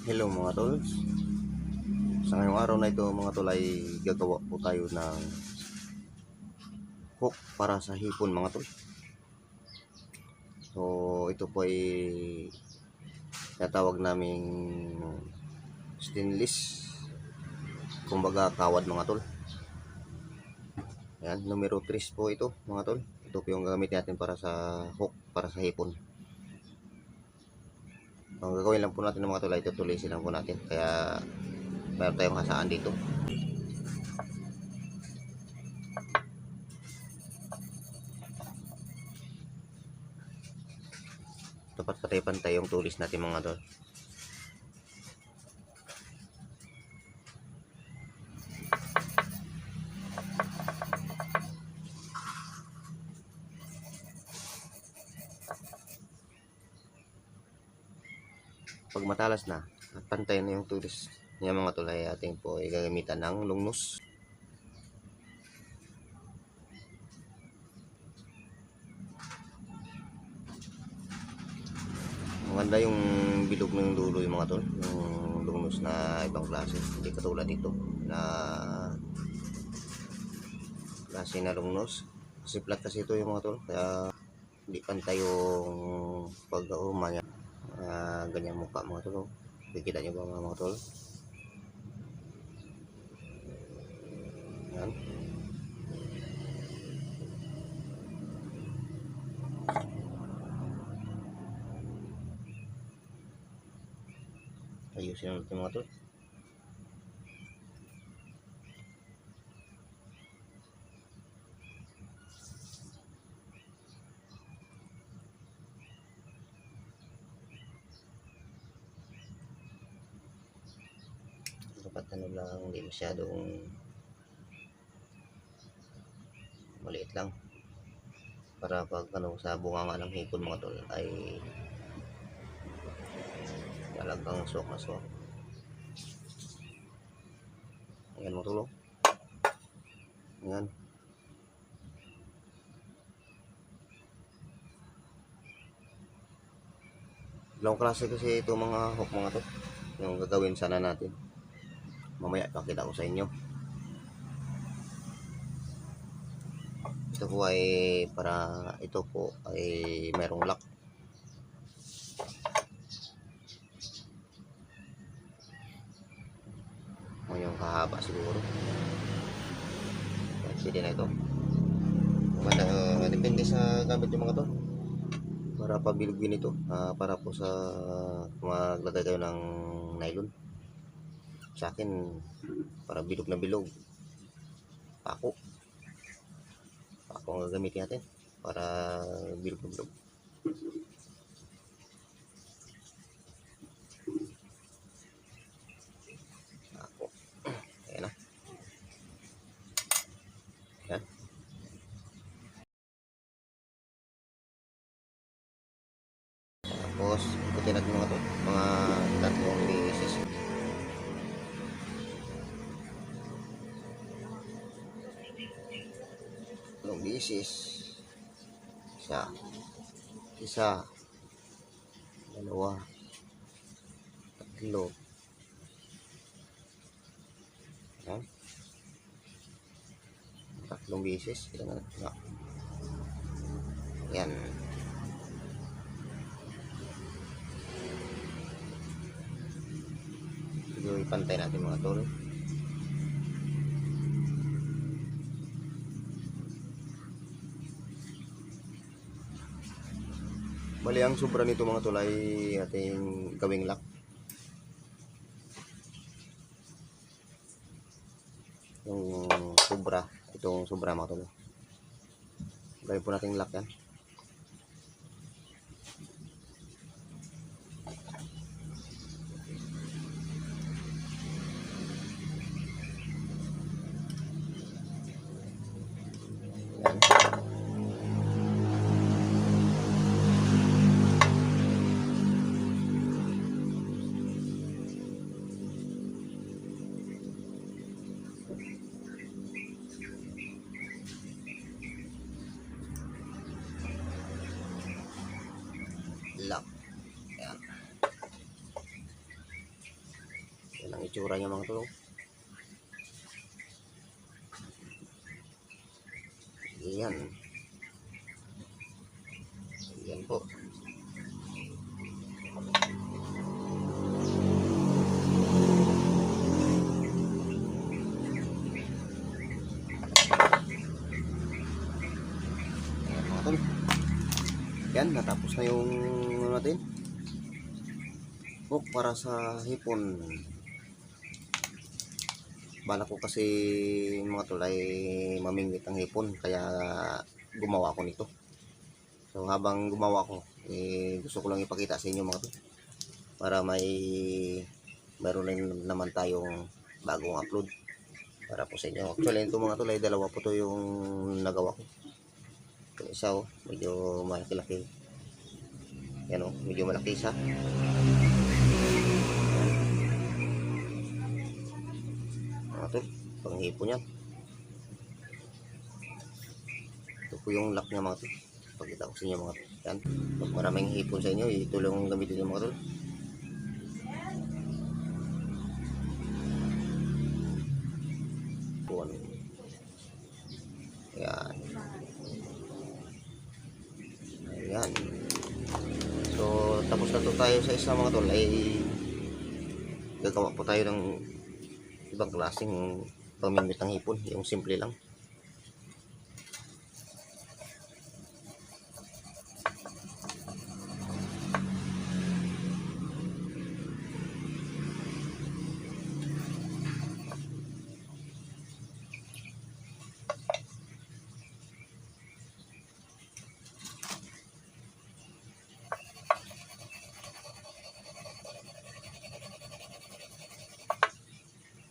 Hello mga tol. Sa ngayong araw na ito mga tol ay gagawa po tayo ng hook para sa hipon mga tol. So ito po ay natawag naming stainless. Kumbaga kawad mga tol. Yan, numero 3 po ito mga tol. Ito po yung gagamitin natin para sa hook para sa hipon. Ang gagawin lang po natin ng mga tulay, tutulisin lang po natin. Kaya mayroon tayong hasaan dito. Dapat patay-pantay yung tulis natin mga tol. Pag matalas na, at pantay na yung tulis niya mga tulay ating po ay gagamitan ng lungnos. Maganda yung bilog ng dulo yung mga tol. Yung lungnos na ibang klase. Hindi katulad dito na klase na lungnos. Kasi flat kasi ito yung mga tol. Kaya hindi pantay yung pag-uma niya. Ah, ganyan mukha mga tol. Kikita niyo ba mga, mga tol? Yan. Ayusin natin mga tol. Dapat ano lang hindi masyadong maliit lang. Para pag ano sa bunganga ng hipon mga tol ay talagang suwak na suwak ayan mga tol oh. ayan. Dalawang klase kasi ito mga hook mga to yung gagawin sana natin mamaya pakita ko sa inyo. Ito po ay para ito po ay merong lock. O yung kahaba siguro. Pwede na ito. Maganda, uh, depende sa gamit yung mga to. Para pabilugin ito. Ah, para po sa maglagay kayo ng nylon sa akin para bilog na bilog. Pako. Pako ang gagamitin natin para bilog na bilog tatlong beses. Isa. Isa. Dalawa. Tatlo. Yan tatlong na nga yan Medyo ipantay natin mga tol. Bali ang sobra nito mga tol ay ating gawing lock. Yung sobra, itong sobra mga tol. Gawin po nating lock yan. Itsura niya mga tulong. Yan. Yan po. Yan, natapos na yung natin. Book para sa hipon. Bala ko kasi mga tol ay mamingwit ang hipon kaya gumawa ko nito. So habang gumawa ko, eh, gusto ko lang ipakita sa inyo mga tol. Para may meron rin naman tayong bagong upload para po sa inyo. Actually, ito mga tol ay dalawa po to yung nagawa ko. Isa oh, medyo malaki-laki. Yan oh, medyo malaki siya. Tol, panghipon yan. Ito po yung lock niya mga tol. Pagkita ko sa inyo mga tol. Yan. Pag maraming hipon sa inyo, ito lang ang gamitin niyo mga tol. Puan. Yan. Ayan. So, tapos na to tayo sa isa mga tol ay gagawa po tayo ng ibang klaseng pamimit hipon. Yung simple lang.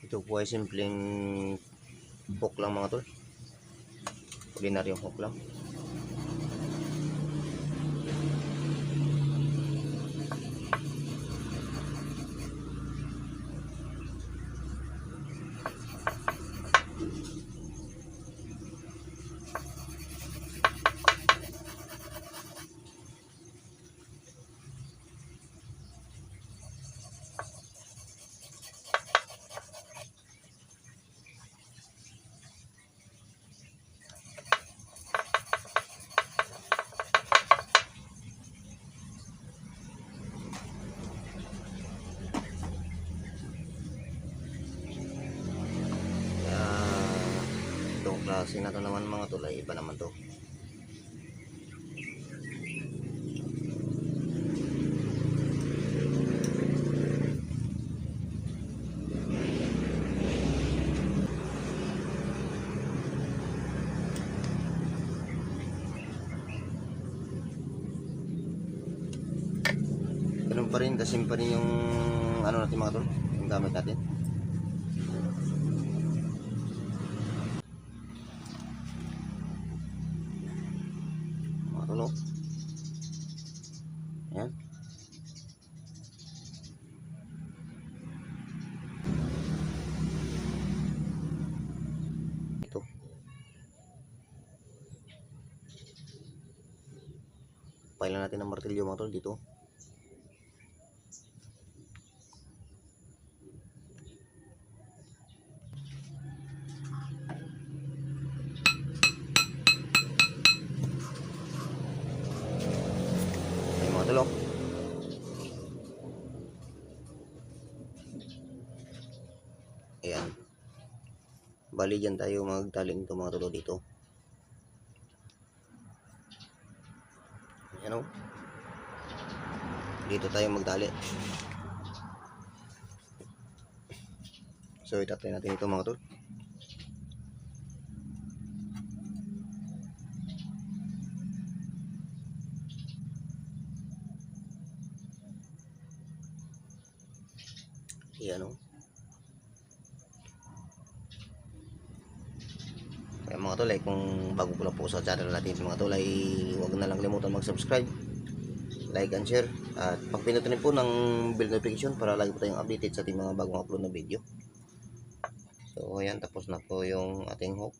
Ito po ay simpleng hook lang mga tol. Ordinaryong hook lang. Kaya itong klase na to naman mga tol ay iba naman to. Ganun pa rin, kasi pa rin yung ano natin mga tol, yung gamit natin. Ayan. Ito. Pailan natin ng martilyo mga tol dito. Bali dyan tayo magtaling ito mga tulo dito. Ayan o. Dito tayo magtali. So itatay natin ito mga tol. Ayan o. Kaya mga tol ay kung bago po lang po sa channel natin mga tol ay huwag na lang limutan mag-subscribe like and share. At pag pinutin po ng bell notification para lagi po tayong updated sa ating mga bagong upload na video. So ayan tapos na po yung ating hook